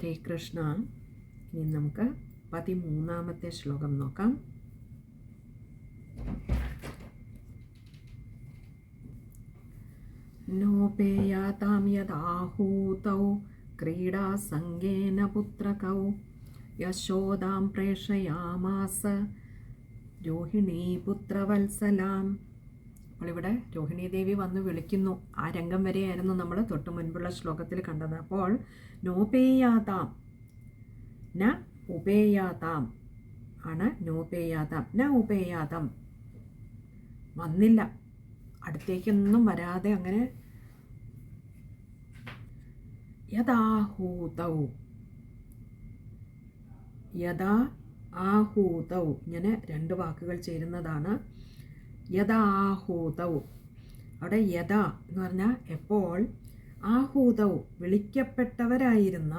ഹരേ കൃഷ്ണ. ഇനി നമുക്ക് പതിമൂന്നാമത്തെ ശ്ലോകം നോക്കാം. നോപേയാതാം യദാഹൂതൗ ക്രീഡാസംഗേന പുത്രകൗ യശോദാം പ്രേഷയാമാസ രോഹിണീ പുത്രവത്സലാം ഇവിടെ രോഹിണി ദേവി വന്ന് വിളിക്കുന്നു. ആ രംഗം വരെയായിരുന്നു നമ്മൾ തൊട്ട് മുൻപുള്ള ശ്ലോകത്തിൽ കണ്ടത്. അപ്പോൾ നോപേയാതാം. ന ഉപേയാതാം. ആണ് നോപേയാതാം. ന ഉപേയാതാം. വന്നില്ല. അടുത്തേക്കൊന്നും വരാതെ അങ്ങനെ യഥാഹൂതൗ യഥാ ആഹൂതൗ. ഇങ്ങനെ രണ്ട് വാക്കുകൾ ചേരുന്നതാണ് യഥാഹൂതൗ. അവിടെ യഥ എന്ന് പറഞ്ഞാൽ എപ്പോൾ? ആഹൂതൗ വിളിക്കപ്പെട്ടവരായിരുന്ന.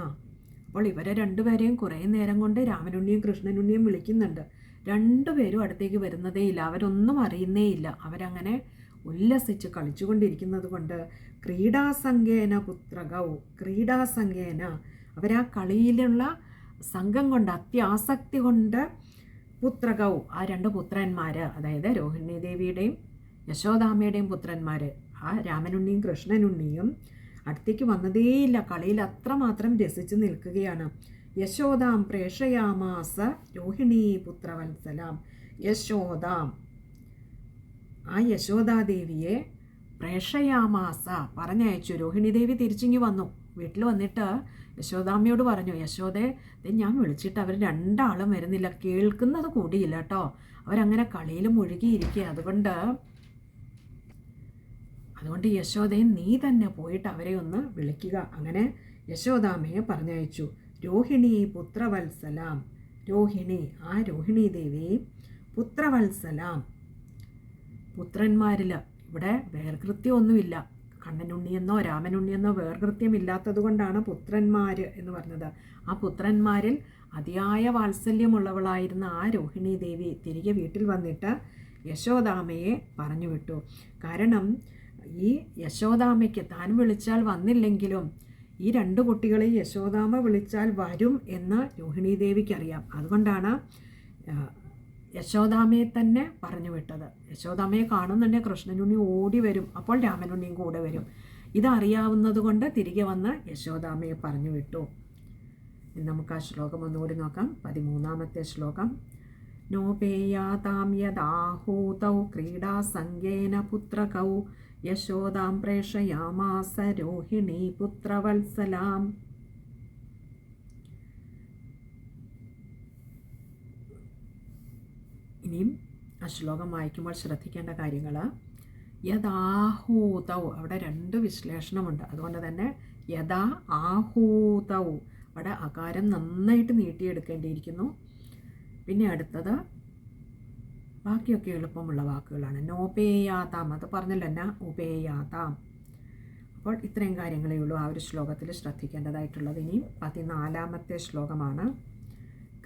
അപ്പോൾ ഇവരെ രണ്ടുപേരെയും കുറേ നേരം കൊണ്ട് രാമനുണ്ണിയും കൃഷ്ണനുണ്ണിയും വിളിക്കുന്നുണ്ട്. രണ്ടുപേരും അടുത്തേക്ക് വരുന്നതേ ഇല്ല. അവരൊന്നും അറിയുന്നേ ഇല്ല. അവരങ്ങനെ ഉല്ലസിച്ച് കളിച്ചുകൊണ്ടിരിക്കുന്നത് കൊണ്ട് ക്രീഡാസംഖ്യേന പുത്രകൗ. ക്രീഡാസംഖ്യേന അവരാ കളിയിലുള്ള സംഘം കൊണ്ട് അത്യാസക്തി കൊണ്ട് പുത്രകൗ. ആ രണ്ട് പുത്രന്മാർ അതായത് രോഹിണി ദേവിയുടെയും യശോദാമയുടെയും പുത്രന്മാർ ആ രാമനുണ്ണിയും കൃഷ്ണനുണ്ണിയും അടുത്തേക്ക് വന്നതേയില്ല. കളിയിൽ അത്രമാത്രം രസിച്ച് നിൽക്കുകയാണ്. യശോദാം പ്രേഷയാമാസ രോഹിണി പുത്രവത്സലാം. യശോദാം. ആ യശോദാദേവിയെ പ്രേഷയാമാസ പറഞ്ഞയച്ചു. രോഹിണി ദേവി തിരിച്ചിങ്ങി വന്നു. വീട്ടിൽ വന്നിട്ട് യശോദാമ്മയോട് പറഞ്ഞു യശോദേ ഞാൻ വിളിച്ചിട്ട് അവർ രണ്ടാളും വരുന്നില്ല. കേൾക്കുന്നത് കൂടിയില്ല കേട്ടോ അവരങ്ങനെ കളിയിൽ മുഴുകിയിരിക്കുക അതുകൊണ്ട് അതുകൊണ്ട് യശോദയെ നീ തന്നെ പോയിട്ട് അവരെ ഒന്ന് വിളിക്കുക. അങ്ങനെ യശോദാമ്മയെ പറഞ്ഞയച്ചു. രോഹിണി പുത്രവത്സലാം. രോഹിണി ആ രോഹിണി ദേവി പുത്രവത്സലാം. പുത്രന്മാരിൽ ഇവിടെ വേർകൃത്യമൊന്നുമില്ല കണ്ണനുണ്ണിയെന്നോ രാമനുണ്ണിയെന്നോ വേർകൃത്യമില്ലാത്തത് കൊണ്ടാണ് പുത്രന്മാർ എന്ന് പറഞ്ഞത്. ആ പുത്രന്മാരിൽ അതിയായ വാത്സല്യമുള്ളവളായിരുന്ന ആ രോഹിണി ദേവി തിരികെ വീട്ടിൽ വന്നിട്ട് യശോദാമയെ പറഞ്ഞു വിട്ടു. കാരണം ഈ യശോദാമയ്ക്ക് താൻ വിളിച്ചാൽ വന്നില്ലെങ്കിലും ഈ രണ്ട് കുട്ടികളെ യശോദാമ വിളിച്ചാൽ വരും എന്ന് രോഹിണി ദേവിക്കറിയാം. അതുകൊണ്ടാണ് യശോദാമയെ തന്നെ പറഞ്ഞു വിട്ടത്. യശോദാമയെ കാണുന്നുണ്ടെങ്കിൽ കൃഷ്ണനുണ്ണി ഓടി വരും. അപ്പോൾ രാമനുണ്ണിയും കൂടെ വരും. ഇതറിയാവുന്നത് കൊണ്ട് തിരികെ വന്ന് യശോദാമയെ പറഞ്ഞു വിട്ടു. നമുക്ക് ആ ശ്ലോകം ഒന്നുകൂടി നോക്കാം. പതിമൂന്നാമത്തെ ശ്ലോകം. നോപേയാതാം യദാഹൂതൗ ക്രീഡാസംഗേന പുത്രകൗ. യശോദാം പ്രേഷയാമാസ പുത്രവത്സലാം. ഇനിയും ആ ശ്ലോകം വായിക്കുമ്പോൾ ശ്രദ്ധിക്കേണ്ട കാര്യങ്ങൾ യഥാഹൂതൗ അവിടെ രണ്ട് വിശ്ലേഷണമുണ്ട്. അതുകൊണ്ട് തന്നെ യഥാ ആഹൂതൗ. അവിടെ അകാരം നന്നായിട്ട് നീട്ടിയെടുക്കേണ്ടിയിരിക്കുന്നു. പിന്നെ അടുത്തത് ബാക്കിയൊക്കെ എളുപ്പമുള്ള വാക്കുകളാണ്. നോപേയാതാം. അത് പറഞ്ഞല്ലോ എന്നാ ഉപേയാതാം. അപ്പോൾ ഇത്രയും കാര്യങ്ങളേ ഉള്ളൂ ആ ഒരു ശ്ലോകത്തിൽ ശ്രദ്ധിക്കേണ്ടതായിട്ടുള്ളത്. ഇനിയും പതിനാലാമത്തെ ശ്ലോകമാണ്.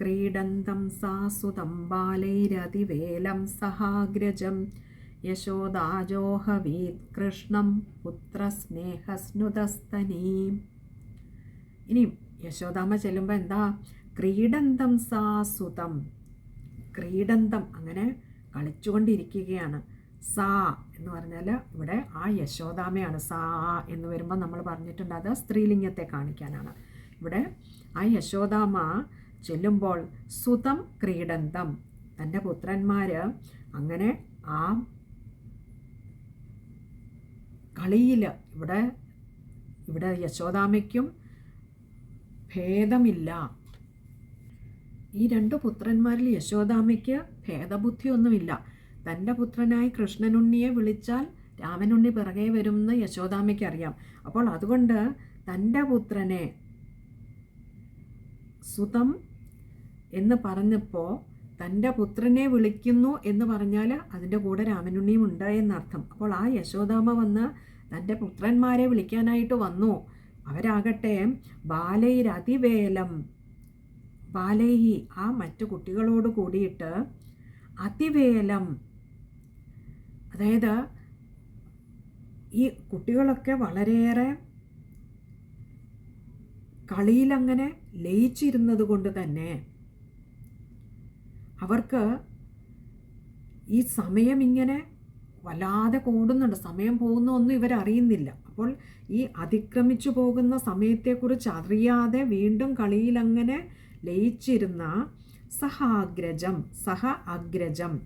ക്രീഡന്തം സാസുതം ബാലൈരതിവേലം സഹാഗ്രജം യശോദാജോഹവീത് കൃഷ്ണം പുത്രസ്നേഹസ്നുതസ്തനീം. ഇനി യശോദാമ്മ ചെല്ലുമ്പോൾ എന്താ? ക്രീഡന്തം സാസുതം. ക്രീഡന്തം അങ്ങനെ കളിച്ചുകൊണ്ടിരിക്കുകയാണ്. സാ എന്ന് പറഞ്ഞാൽ ഇവിടെ ആ യശോദാമയാണ് സാ എന്ന് വരുമ്പോൾ നമ്മൾ പറഞ്ഞിട്ടുണ്ട് അത് സ്ത്രീലിംഗത്തെ കാണിക്കാനാണ്. ഇവിടെ ആ യശോദാമ ചെല്ലുമ്പോൾ സുതം ക്രീഡന്തം. തന്റെ പുത്രന്മാർ അങ്ങനെ ആ കളിയിൽ ഇവിടെ ഇവിടെ യശോദാമയ്ക്കും ഭേദമില്ല. ഈ രണ്ട് പുത്രന്മാരിൽ യശോദാമയ്ക്ക് ഭേദബുദ്ധിയൊന്നുമില്ല. തന്റെ പുത്രനായി കൃഷ്ണനുണ്ണിയെ വിളിച്ചാൽ രാമനുണ്ണി പിറകെ വരുമെന്ന് യശോദാമയ്ക്ക് അറിയാം അപ്പോൾ അതുകൊണ്ട് തന്റെ പുത്രനെ സുതം എന്ന് പറഞ്ഞപ്പോൾ തന്റെ പുത്രനെ വിളിക്കുന്നു എന്ന് പറഞ്ഞാൽ അതിന്റെ കൂടെ രാമനുണ്ണിയും ഉണ്ട് എന്നർത്ഥം. അപ്പോൾ ആ യശോദാമ വന്ന് തന്റെ പുത്രന്മാരെ വിളിക്കാനായിട്ട് വന്നു. അവരാകട്ടെ ബാലയിരതിവേലം ബാലൈഹി ആ മറ്റു കുട്ടികളോട് കൂടിയിട്ട് അതിവേലം. അതായത് ഈ കുട്ടികളൊക്കെ വളരെയേറെ കളിയിലങ്ങനെ ലയിച്ചിരുന്നത് കൊണ്ട് തന്നെ അവർക്ക് ഈ സമയം ഇങ്ങനെ വല്ലാതെ കൂടുന്നുണ്ട്. സമയം പോകുന്ന ഒന്നും ഇവരറിയുന്നില്ല. അപ്പോൾ ഈ അതിക്രമിച്ചു പോകുന്ന സമയത്തെക്കുറിച്ച് അറിയാതെ വീണ്ടും കളിയിലങ്ങനെ ലയിച്ചിരുന്ന സഹ അഗ്രജം സഹ അഗ്രജം.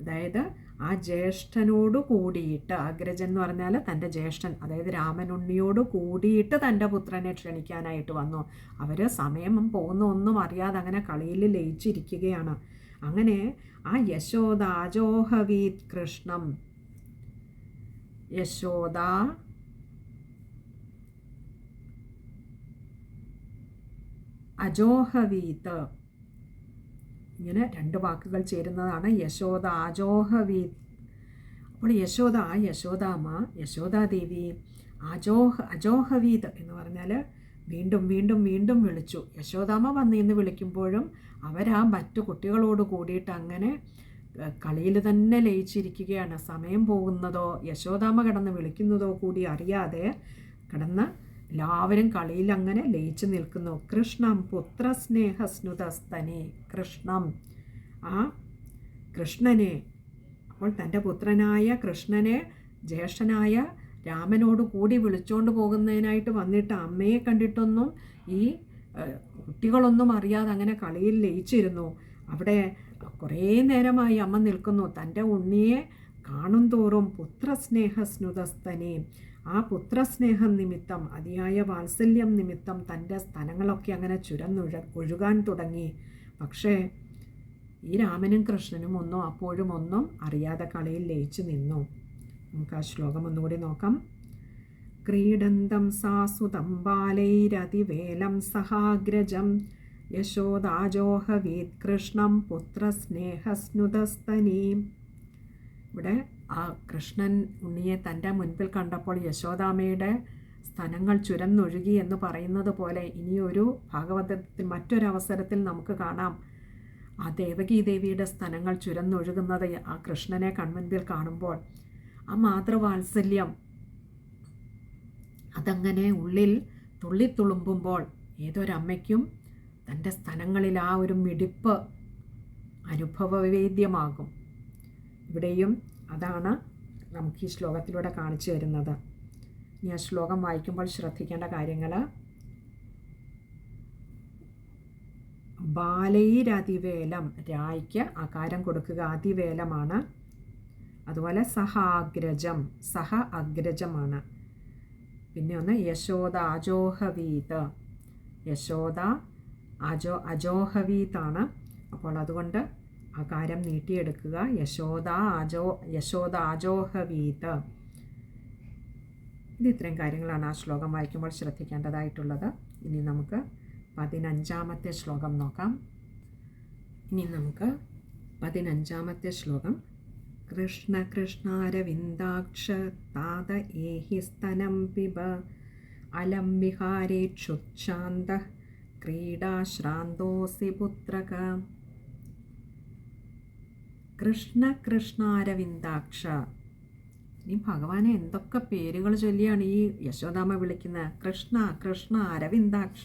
അതായത് ആ ജ്യേഷ്ഠനോട് കൂടിയിട്ട് അഗ്രജൻ എന്ന് പറഞ്ഞാൽ തന്റെ ജ്യേഷ്ഠൻ അതായത് രാമനുണ്ണിയോട് കൂടിയിട്ട് തന്റെ പുത്രനെ ക്ഷണിക്കാനായിട്ട് വന്നു. അവർ സമയം പോകുന്ന ഒന്നും അറിയാതെ അങ്ങനെ കളിയിൽ ലയിച്ചിരിക്കുകയാണ്. അങ്ങനെ ആ യശോദ അജോഹവീത് കൃഷ്ണം യശോദ അജോഹവീത്ത് ഇങ്ങനെ രണ്ട് വാക്കുകൾ ചേരുന്നതാണ് യശോദ ആജോഹവി. അപ്പോൾ യശോദ യശോദാമ്മ യശോദാദേവി അജോഹ അജോഹവീത് എന്ന് പറഞ്ഞാൽ വീണ്ടും വീണ്ടും വീണ്ടും വിളിച്ചു. യശോദാമ്മ വന്ന് ഇന്ന് വിളിക്കുമ്പോഴും അവരാ മറ്റു കുട്ടികളോട് കൂടിയിട്ട് അങ്ങനെ കളിയിൽ തന്നെ ലയിച്ചിരിക്കുകയാണ്. സമയം പോകുന്നതോ യശോദാമ്മ കിടന്ന് വിളിക്കുന്നതോ കൂടി അറിയാതെ കിടന്ന് എല്ലാവരും കളിയിൽ അങ്ങനെ ലയിച്ചു നിൽക്കുന്നു. കൃഷ്ണം പുത്രസ്നേഹസ്നുതസ്തനെ. കൃഷ്ണം. ആ കൃഷ്ണനെ. അപ്പോൾ തന്റെ പുത്രനായ കൃഷ്ണനെ ജ്യേഷ്ഠനായ രാമനോട് കൂടി വിളിച്ചുകൊണ്ട് പോകുന്നതിനായിട്ട് വന്നിട്ട് അമ്മയെ കണ്ടിട്ടൊന്നും ഈ കുട്ടികളൊന്നും അറിയാതെ അങ്ങനെ കളിയിൽ ലയിച്ചിരുന്നു. അവിടെ കുറേ നേരമായി അമ്മ നിൽക്കുന്നു. തന്റെ ഉണ്ണിയെ കാണും തോറും പുത്രസ്നേഹസ്നുതസ്തനെ. ആ പുത്രസ്നേഹം നിമിത്തം അതിയായ വാത്സല്യം നിമിത്തം തന്റെ സ്ഥലങ്ങളൊക്കെ അങ്ങനെ ചുരന്നൊഴ ഒഴുകാൻ തുടങ്ങി. പക്ഷേ ഈ രാമനും കൃഷ്ണനും ഒന്നും അപ്പോഴും ഒന്നും അറിയാതെ കളിയിൽ ലയിച്ചു നിന്നു. നമുക്ക് ആ ശ്ലോകം ഒന്നുകൂടി നോക്കാം. ക്രീഡന്തം സാസുതം ബാലൈരതിവേലം സഹാഗ്രജം യശോദാജോഹവീത് കൃഷ്ണം പുത്രസ്നേഹസ്നുതസ്തനീം ഇവിടെ ആ കൃഷ്ണൻ ഉണ്ണിയെ തന്റെ മുൻപിൽ കണ്ടപ്പോൾ യശോദാമയുടെ സ്ഥലങ്ങൾ ചുരന്നൊഴുകി എന്ന് പറയുന്നത് പോലെ ഇനിയൊരു ഭാഗവതത്തിൽ മറ്റൊരവസരത്തിൽ നമുക്ക് കാണാം. ആ ദേവകീ ദേവിയുടെ സ്ഥലങ്ങൾ ചുരന്നൊഴുകുന്നത് ആ കൃഷ്ണനെ കൺമുൻപിൽ കാണുമ്പോൾ ആ മാതൃവാത്സല്യം അതങ്ങനെ ഉള്ളിൽ തുള്ളിത്തുളുമ്പുമ്പോൾ ഏതൊരമ്മയ്ക്കും തന്റെ സ്ഥലങ്ങളിൽ ആ ഒരു മിടിപ്പ് അനുഭവവേദ്യമാകും. ഇവിടെയും അതാണ് നമുക്ക് ഈ ശ്ലോകത്തിലൂടെ കാണിച്ചു തരുന്നത്. ഇനി ആ ശ്ലോകം വായിക്കുമ്പോൾ ശ്രദ്ധിക്കേണ്ട കാര്യങ്ങൾ. ബാലൈരതിവേലം രായ്ക്ക് ആകാരം കൊടുക്കുക അതിവേലമാണ്. അതുപോലെ സഹ അഗ്രജം സഹ അഗ്രജമാണ്. പിന്നെ ഒന്ന് യശോദ അജോഹവീത്. യശോദ അജോ അജോഹവീതാണ്. അപ്പോൾ അതുകൊണ്ട് അകാരം നീട്ടിയെടുക്കുക. യശോദ ആജോ യശോദ ആജോഹവീത. ഇത് ഇത്രയും കാര്യങ്ങളാണ് ആ ശ്ലോകം വായിക്കുമ്പോൾ ശ്രദ്ധിക്കേണ്ടതായിട്ടുള്ളത്. ഇനി നമുക്ക് പതിനഞ്ചാമത്തെ ശ്ലോകം നോക്കാം. ഇനി നമുക്ക് പതിനഞ്ചാമത്തെ ശ്ലോകം. കൃഷ്ണ കൃഷ്ണാരവിന്ദാക്ഷ താത ഏഹി സ്തനം പിബ അലം വിഹാരേക്ഷുച്ഛാന്ത ക്രീഡാശ്രാന്തോസി പുത്രക. കൃഷ്ണ കൃഷ്ണാരവിന്ദാക്ഷ. ഇനി ഭഗവാനെ എന്തൊക്കെ പേരുകൾ ചൊല്ലിയാണ് ഈ യശോദാമ വിളിക്കുന്നത് കൃഷ്ണ കൃഷ്ണ അരവിന്ദാക്ഷ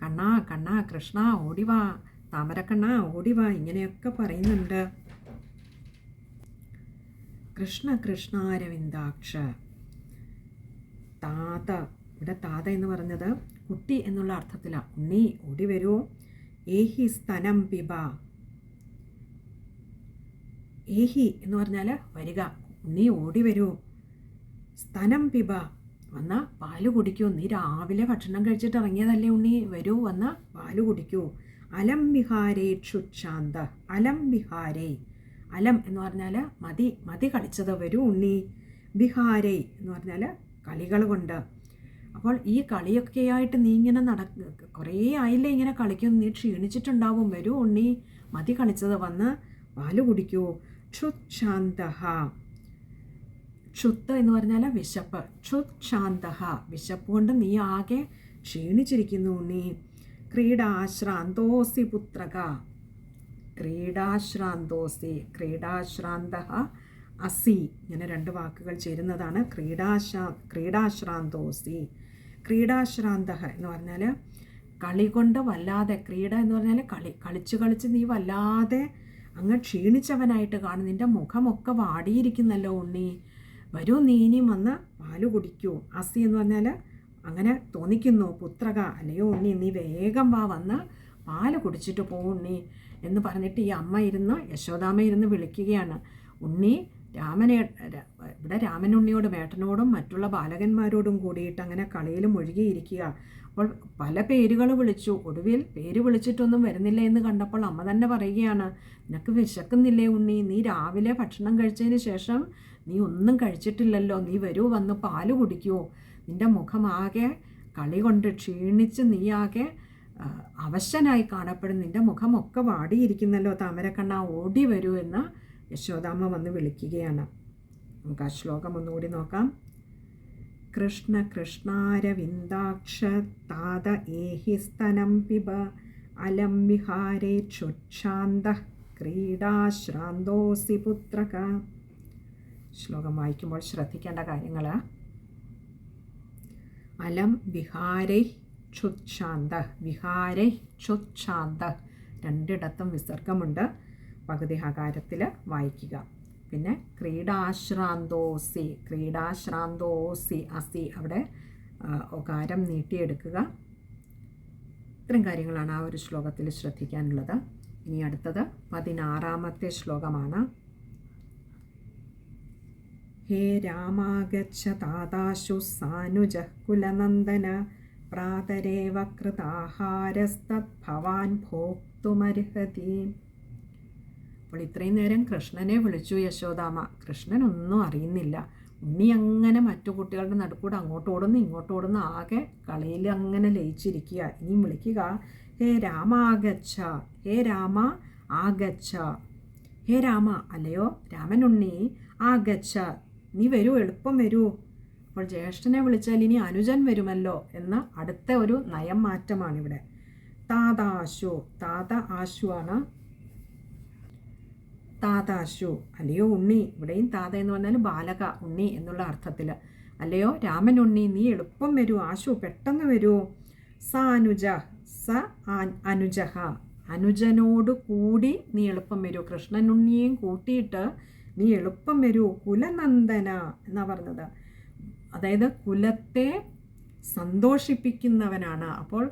കണ്ണാ കണ്ണാ കൃഷ്ണ ഓടിവാ. താമരക്കണ്ണ ഓടിവാ. ഇങ്ങനെയൊക്കെ പറയുന്നുണ്ട്. കൃഷ്ണ കൃഷ്ണ അരവിന്ദാക്ഷ താത ഇവിടെ താത എന്ന് പറഞ്ഞത് കുട്ടി എന്നുള്ള അർത്ഥത്തിലാണ് ഉണ്ണി ഓടി വരുമോ ഏഹി സ്തനം പിബ. ഏഹി എന്ന് പറഞ്ഞാൽ വരിക. നീ ഓടി വരൂ. സ്തനം പിബ. വന്ന പാൽ കുടിക്കൂ. നീ രാവിലെ ഭക്ഷണം കഴിച്ചിട്ട് ഇറങ്ങിയതല്ലേ ഉണ്ണി. വരൂ വന്ന പാൽ കുടിക്കൂ. അലം വിഹാരേ ക്ഷുച്ഛാന്ത. അലം വിഹാരേ. അലം എന്ന് പറഞ്ഞാൽ മതി മതി കളിച്ചത് വരൂ ഉണ്ണി. ബിഹാരേ എന്ന് പറഞ്ഞാൽ കളികൾ കൊണ്ട്. അപ്പോൾ ഈ കളിയൊക്കെയായിട്ട് നീ ഇങ്ങനെ നട കുറേ ആയില്ലേ ഇങ്ങനെ കളിക്കും. നീ ക്ഷീണിച്ചിട്ടുണ്ടാവും. വരൂ ഉണ്ണി. മതി കളിച്ചത് വന്ന് പാൽ കുടിക്കൂ. ക്ഷുച്ഛാന്തഹ ക്ഷുത്ത് എന്ന് പറഞ്ഞാൽ വിശപ്പ്. ക്ഷുച്ഛാന്തഹ വിശപ്പ് കൊണ്ട് നീ ആകെ ക്ഷീണിച്ചിരിക്കുന്നു നീ ക്രീഡാശ്രാന്തോസി പുത്രക. ക്രീഡാശ്രാന്തോസി. ക്രീഡാശ്രാന്ത അസി. ഇങ്ങനെ രണ്ട് വാക്കുകൾ ചേരുന്നതാണ്. ക്രീഡാശ്രാ ക്രീഡാശ്രാന്തോസി. ക്രീഡാശ്രാന്ത എന്ന് പറഞ്ഞാൽ കളി കൊണ്ട് വല്ലാതെ ക്രീഡ എന്ന് പറഞ്ഞാൽ കളി കളിച്ച് കളിച്ച് നീ വല്ലാതെ അങ്ങ് ക്ഷീണിച്ചവനായിട്ട് കാണും. നിന്റെ മുഖമൊക്കെ വാടിയിരിക്കുന്നല്ലോ ഉണ്ണി. വരൂ നീ വന്ന് പാൽ കുടിക്കൂ. അസി എന്ന് പറഞ്ഞാൽ അങ്ങനെ തോന്നിക്കുന്നു പുത്രക. അല്ലയോ ഉണ്ണി നീ വേഗം വാ വന്ന് പാൽ കുടിച്ചിട്ട് പോ ഉണ്ണി എന്ന് പറഞ്ഞിട്ട് ഈ അമ്മ ഇരുന്ന് യശോദാമ്മ ഇരുന്ന് വിളിക്കുകയാണ്. ഉണ്ണി രാമനെ ഇവിടെ രാമനുണ്ണിയോടും ഏട്ടനോടും മറ്റുള്ള ബാലകന്മാരോടും കൂടിയിട്ട് അങ്ങനെ കളിയിൽ മുഴുകിയിരിക്കുക. അപ്പോൾ പല പേരുകൾ വിളിച്ചു. ഒടുവിൽ പേര് വിളിച്ചിട്ടൊന്നും വരുന്നില്ല എന്ന് കണ്ടപ്പോൾ അമ്മ തന്നെ പറയുകയാണ് നിനക്ക് വിശക്കുന്നില്ലേ ഉണ്ണി? നീ രാവിലെ ഭക്ഷണം കഴിച്ചതിന് ശേഷം നീ ഒന്നും കഴിച്ചിട്ടില്ലല്ലോ. നീ വരൂ വന്ന് പാൽ കുടിക്കുമോ നിന്റെ മുഖമാകെ കളി കൊണ്ട് ക്ഷീണിച്ച് നീയാകെ അവശനായി കാണപ്പെടും നിന്റെ മുഖമൊക്കെ വാടിയിരിക്കുന്നല്ലോ. താമരക്കണ്ണ ഓടി വരൂ എന്ന് യശോദാമ്മ വന്ന് വിളിക്കുകയാണ്. നമുക്ക് ആ ശ്ലോകം ഒന്നുകൂടി നോക്കാം. കൃഷ്ണാരവിന്ദാക്ഷ താത ഏഹി സ്തനം പിബ അലം വിഹാരേക്ഷുച്ഛാന്ത ക്രീഡാശ്രാന്തോസി പുത്രക. ശ്ലോകം വായിക്കുമ്പോൾ ശ്രദ്ധിക്കേണ്ട കാര്യങ്ങൾ അലം വിഹാരൈ ക്ഷുക്ഷാന്ത വിഹാരൈ ക്ഷുക്ഷാന്ത രണ്ടിടത്തും വിസർഗമുണ്ട്. പകുതി ഹകാരത്തിൽ വായിക്കുക. പിന്നെ ക്രീഡാശ്രാന്തോസി ക്രീഡാശ്രാന്തോസി അസി അവിടെ ഒകാരം നീട്ടിയെടുക്കുക. ഇത്തരം കാര്യങ്ങളാണ് ആ ഒരു ശ്ലോകത്തിൽ ശ്രദ്ധിക്കാനുള്ളത്. ഇനി അടുത്തത് പതിനാറാമത്തെ ശ്ലോകമാണ്. ഹേ രാമാഗച്ഛ താതാശു സാനുജ കുലനന്ദന പ്രാതരേവ കൃതാഹാരസ്തദ്ഭവാൻ ഭോക്തുമർഹതി. അപ്പോൾ ഇത്രയും നേരം കൃഷ്ണനെ വിളിച്ചു യശോദാമ കൃഷ്ണനൊന്നും അറിയുന്നില്ല. ഉണ്ണി അങ്ങനെ മറ്റു കുട്ടികളുടെ നടുക്കൂടെ അങ്ങോട്ട് ഓടുന്നു ഇങ്ങോട്ട് ഓടുന്നു. ആകെ കളിയിൽ അങ്ങനെ ലയിച്ചിരിക്കുക. ഇനിയും വിളിക്കുക. ഹേ രാമ ആഗച്ഛ ഹേ രാമ ആഗച്ഛ ഹേ രാമ. അല്ലയോ രാമനുണ്ണി ആഗച്ഛ. നീ വരൂ എളുപ്പം വരൂ. അപ്പോൾ ജ്യേഷ്ഠനെ വിളിച്ചാൽ ഇനി അനുജൻ വരുമല്ലോ എന്ന അടുത്ത ഒരു നയം മാറ്റമാണിവിടെ താതാശു താത ആശു ആണ് താതാശു അല്ലയോ ഉണ്ണി. ഇവിടെയും താത എന്ന് പറഞ്ഞാൽ ബാലക ഉണ്ണി എന്നുള്ള അർത്ഥത്തിൽ അല്ലയോ രാമൻ ഉണ്ണി നീ എളുപ്പം വരൂ ആശു പെട്ടെന്ന് വരൂ. സ അനുജ സ അനുജഹ. അനുജനോട് കൂടി നീ എളുപ്പം വരൂ. കൃഷ്ണനുണ്ണിയെയും കൂട്ടിയിട്ട് നീ എളുപ്പം വരൂ. കുലനന്ദന എന്നാ പറഞ്ഞത്. അതായത് കുലത്തെ സന്തോഷിപ്പിക്കുന്നവനാണ്. അപ്പോൾ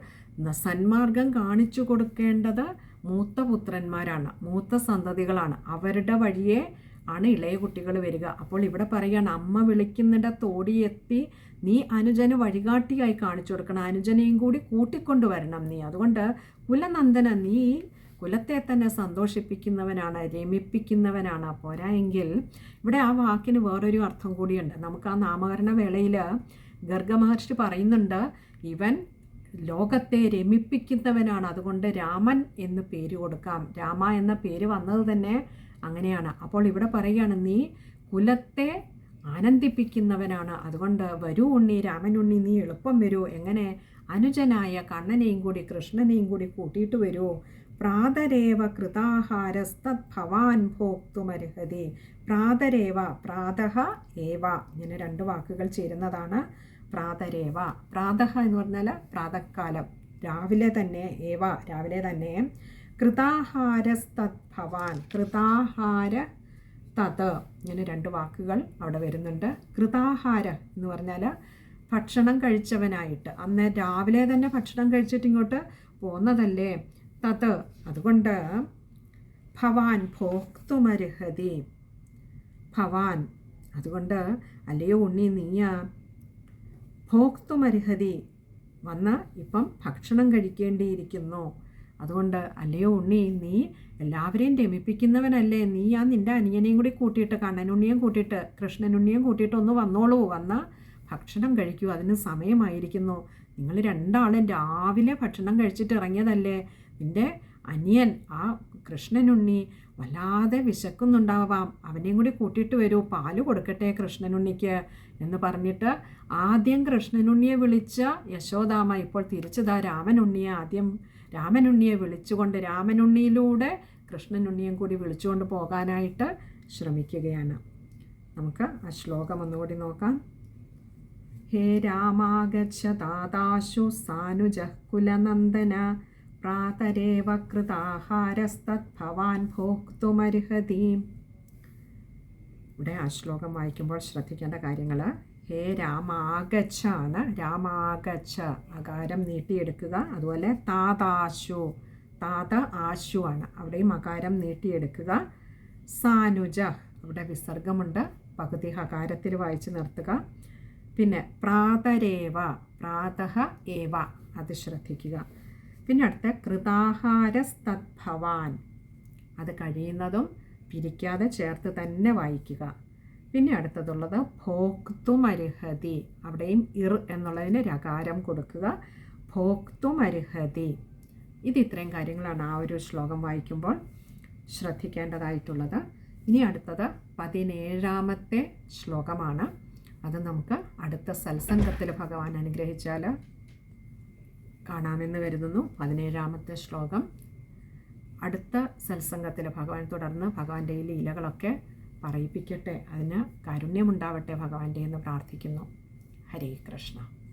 സന്മാർഗം കാണിച്ചു കൊടുക്കേണ്ടത് മൂത്ത പുത്രന്മാരാണ് മൂത്ത സന്തതികളാണ്. അവരുടെ വഴിയെ ആണ് ഇളയ കുട്ടികൾ വരിക. അപ്പോൾ ഇവിടെ പറയുകയാണ് അമ്മ വിളിക്കുന്നിടത്തോടിയെത്തി നീ അനുജന് വഴികാട്ടിയായി കാണിച്ചു കൊടുക്കണം. അനുജനെയും കൂടി കൂട്ടിക്കൊണ്ടുവരണം നീ. അതുകൊണ്ട് കുലനന്ദന നീ കുലത്തെ തന്നെ സന്തോഷിപ്പിക്കുന്നവനാണ് രമിപ്പിക്കുന്നവനാണ്. പോരാ എങ്കിൽ ഇവിടെ ആ വാക്കിന് വേറൊരു അർത്ഥം കൂടിയുണ്ട്. നമുക്ക് ആ നാമകരണ വേളയിൽ ഗർഗമഹർഷി പറയുന്നുണ്ട് ഇവൻ ലോകത്തെ രമിപ്പിക്കുന്നവനാണ്. അതുകൊണ്ട് രാമൻ എന്ന് പേര് കൊടുക്കാം. രാമ എന്ന പേര് വന്നത് തന്നെ അങ്ങനെയാണ്. അപ്പോൾ ഇവിടെ പറയുകയാണ് നീ കുലത്തെ ആനന്ദിപ്പിക്കുന്നവനാണ്. അതുകൊണ്ട് വരൂ ഉണ്ണി രാമൻ ഉണ്ണി നീ എളുപ്പം വരൂ. എങ്ങനെ അനുജനായ കണ്ണനെയും കൂടി കൃഷ്ണനെയും കൂടി കൂട്ടിയിട്ട് വരൂ. പ്രാതരേവ കൃതാഹാരസ്തത് ഭവാൻ ഭോക്തുമർഹതി. പ്രാതരേവ പ്രാതഹ ഏവ. ഇങ്ങനെ രണ്ട് വാക്കുകൾ ചേരുന്നതാണ് പ്രാതരേവ. പ്രാതഹ എന്ന് പറഞ്ഞാൽ പ്രാതക്കാലം. രാവിലെ തന്നെ ഏവ രാവിലെ തന്നെ കൃതാഹാരസ്തദ്ഭവാൻ. കൃതാഹാര തത്. ഇങ്ങനെ രണ്ട് വാക്കുകൾ അവിടെ വരുന്നുണ്ട്. കൃതാഹാര എന്ന് പറഞ്ഞാൽ ഭക്ഷണം കഴിച്ചവനായിട്ട്. അന്ന് രാവിലെ തന്നെ ഭക്ഷണം കഴിച്ചിട്ട് ഇങ്ങോട്ട് പോകുന്നതല്ലേ തത്. അതുകൊണ്ട് ഭവാൻ ഭോക്തുമർഹതി ഭവാൻ. അതുകൊണ്ട് അല്ലയോ ഉണ്ണി നീയ. ഭോക്തുമർഹതി വന്ന് ഇപ്പം ഭക്ഷണം കഴിക്കേണ്ടിയിരിക്കുന്നു. അതുകൊണ്ട് അല്ലയോ ഉണ്ണി നീ എല്ലാവരെയും രമിപ്പിക്കുന്നവനല്ലേ. നീ ആ നിന്റെ അനിയനെയും കൂടി കൂട്ടിയിട്ട് കണ്ണനുണ്ണിയും കൂട്ടിയിട്ട് കൃഷ്ണനുണ്ണിയും കൂട്ടിയിട്ട് ഒന്ന് വന്നോളൂ. വന്ന് ഭക്ഷണം കഴിക്കൂ. അതിന് സമയമായിരിക്കുന്നു. നിങ്ങൾ രണ്ടാളും രാവിലെ ഭക്ഷണം കഴിച്ചിട്ട് ഇറങ്ങിയതല്ലേ? നിന്റെ അനിയൻ ആ കൃഷ്ണനുണ്ണി വല്ലാതെ വിശക്കുന്നുണ്ടാവാം. അവനെയും കൂടി കൂട്ടിയിട്ട് വരൂ. പാൽ കൊടുക്കട്ടെ കൃഷ്ണനുണ്ണിക്ക് എന്ന് പറഞ്ഞിട്ട് ആദ്യം കൃഷ്ണനുണ്ണിയെ വിളിച്ച യശോദാമ ഇപ്പോൾ തിരിച്ചതാ രാമനുണ്ണിയെ. ആദ്യം രാമനുണ്ണിയെ വിളിച്ചുകൊണ്ട് രാമനുണ്ണിയിലൂടെ കൃഷ്ണനുണ്ണിയും കൂടി വിളിച്ചുകൊണ്ട് പോകാനായിട്ട് ശ്രമിക്കുകയാണ്. നമുക്ക് ആ ശ്ലോകം ഒന്നുകൂടി നോക്കാം. ഹേ രാമാഗച്ഛ താതാശു സാനുജഃ കുലനന്ദന. പ്രാതരേവ കൃതാഹാരസ്തവാൻ ഭോക്തുമർഹതി. ഇവിടെ ആ ശ്ലോകം വായിക്കുമ്പോൾ ശ്രദ്ധിക്കേണ്ട കാര്യങ്ങൾ. ഹേ രാമാഗച്ഛ ആണ് രാമാഗച്ഛ അകാരം നീട്ടിയെടുക്കുക. അതുപോലെ താതാശു താത ആശു ആണ് അവിടെയും അകാരം നീട്ടിയെടുക്കുക. സാനുജ അവിടെ വിസർഗമുണ്ട്. പകുതി ഹകാരത്തിൽ വായിച്ച് നിർത്തുക. പിന്നെ പ്രാതരേവ പ്രാതഹ ഏവ അത് ശ്രദ്ധിക്കുക. പിന്നെ അടുത്ത കൃതാഹാരസ്തദ്ഭവാൻ. അത് കഴിയുന്നതും പിരിക്കാതെ ചേർത്ത് തന്നെ വായിക്കുക. പിന്നെ അടുത്തതുള്ളത് ഭോക്തുമർഹതി അവിടെയും ഇർ എന്നുള്ളതിന് രകാരം കൊടുക്കുക. ഭോക്തുമർഹതി ഇത് ഇത്രയും കാര്യങ്ങളാണ് ആ ഒരു ശ്ലോകം വായിക്കുമ്പോൾ ശ്രദ്ധിക്കേണ്ടതായിട്ടുള്ളത്. ഇനി അടുത്തത് പതിനേഴാമത്തെ ശ്ലോകമാണ്. അത് നമുക്ക് അടുത്ത സത്സംഗത്തിൽ ഭഗവാൻ അനുഗ്രഹിച്ചാൽ കാണാമെന്ന് കരുതുന്നു. പതിനേഴാമത്തെ ശ്ലോകം. അടുത്ത സത്സംഗത്തിൽ ഭഗവാൻ തുടർന്ന് ഭഗവാന്റെ ലീലകളൊക്കെ പറയിപ്പിക്കട്ടെ. അതിന് കാരുണ്യമുണ്ടാവട്ടെ ഭഗവാന്റെ എന്ന് പ്രാർത്ഥിക്കുന്നു. ഹരേ കൃഷ്ണ.